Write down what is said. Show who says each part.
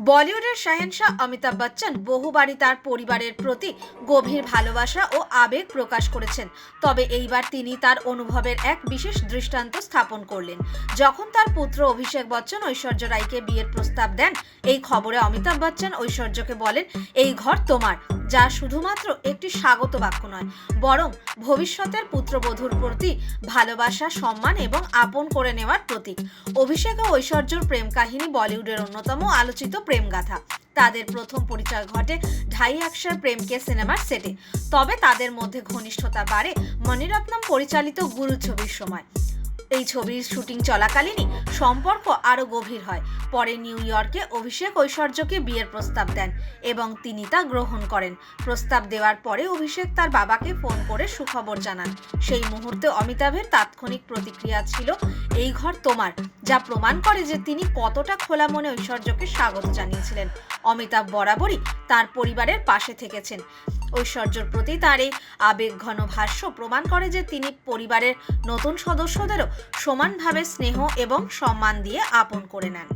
Speaker 1: বলিউডের শাহেনশাহ, অমিতাভ বচ্চন বহুবারই তার পরিবারের প্রতি গভীর ভালোবাসা ও আবেগ প্রকাশ করেছেন। তবে এইবার তিনি তার অনুভবের এক বিশেষ দৃষ্টান্ত স্থাপন করলেন। যখন তার পুত্র অভিষেক বচ্চন ঐশ্বর্য রায়কে বিয়ের প্রস্তাব দেন, এই খবরে অমিতাভ বচ্চন ঐশ্বর্যকে বলেন, এই ঘর তোমার। যা শুধুমাত্র একটি স্বাগত বাক্য নয়, বরং ভবিষ্যতের পুত্রবধূর প্রতি ভালোবাসা, সম্মান এবং আপন করে নেওয়ার প্রতীক। অভিষেক ও ঐশ্বর্যর প্রেম কাহিনী বলিউডের অন্যতম আলোচিত প্রেম প্রেমগাথা। তাদের প্রথম পরিচয় ঘটে ঢাই একশার প্রেমকে সিনেমার সেটে। তবে তাদের মধ্যে ঘনিষ্ঠতা বাড়ে মণিরত্নম পরিচালিত গুরু ছবির সময়। এই ছবির শুটিং চলাকালীনই সম্পর্ক আরও গভীর হয়। পরে নিউ ইয়র্কে অভিষেক ঐশ্বর্যকে বিয়ের প্রস্তাব দেন এবং তিনি তা গ্রহণ করেন। প্রস্তাব দেওয়ার পরে অভিষেক তার বাবাকে ফোন করে সুখবর জানান। সেই মুহূর্তে অমিতাভের তাৎক্ষণিক প্রতিক্রিয়া ছিল, এই ঘর তোমার, যা প্রমাণ করে যে তিনি কতটা খোলা মনে ঐশ্বর্যকে স্বাগত জানিয়েছিলেন। অমিতাভ বরাবরই তার পরিবারের পাশে থেকেছেন। ঐশ্বর্যর প্রতি তার এই আবেগঘন ভাষ্য প্রমাণ করে যে তিনি পরিবারের নতুন সদস্যদেরও সমানভাবে স্নেহ এবং সম্মান দিয়ে আপন করে নেন।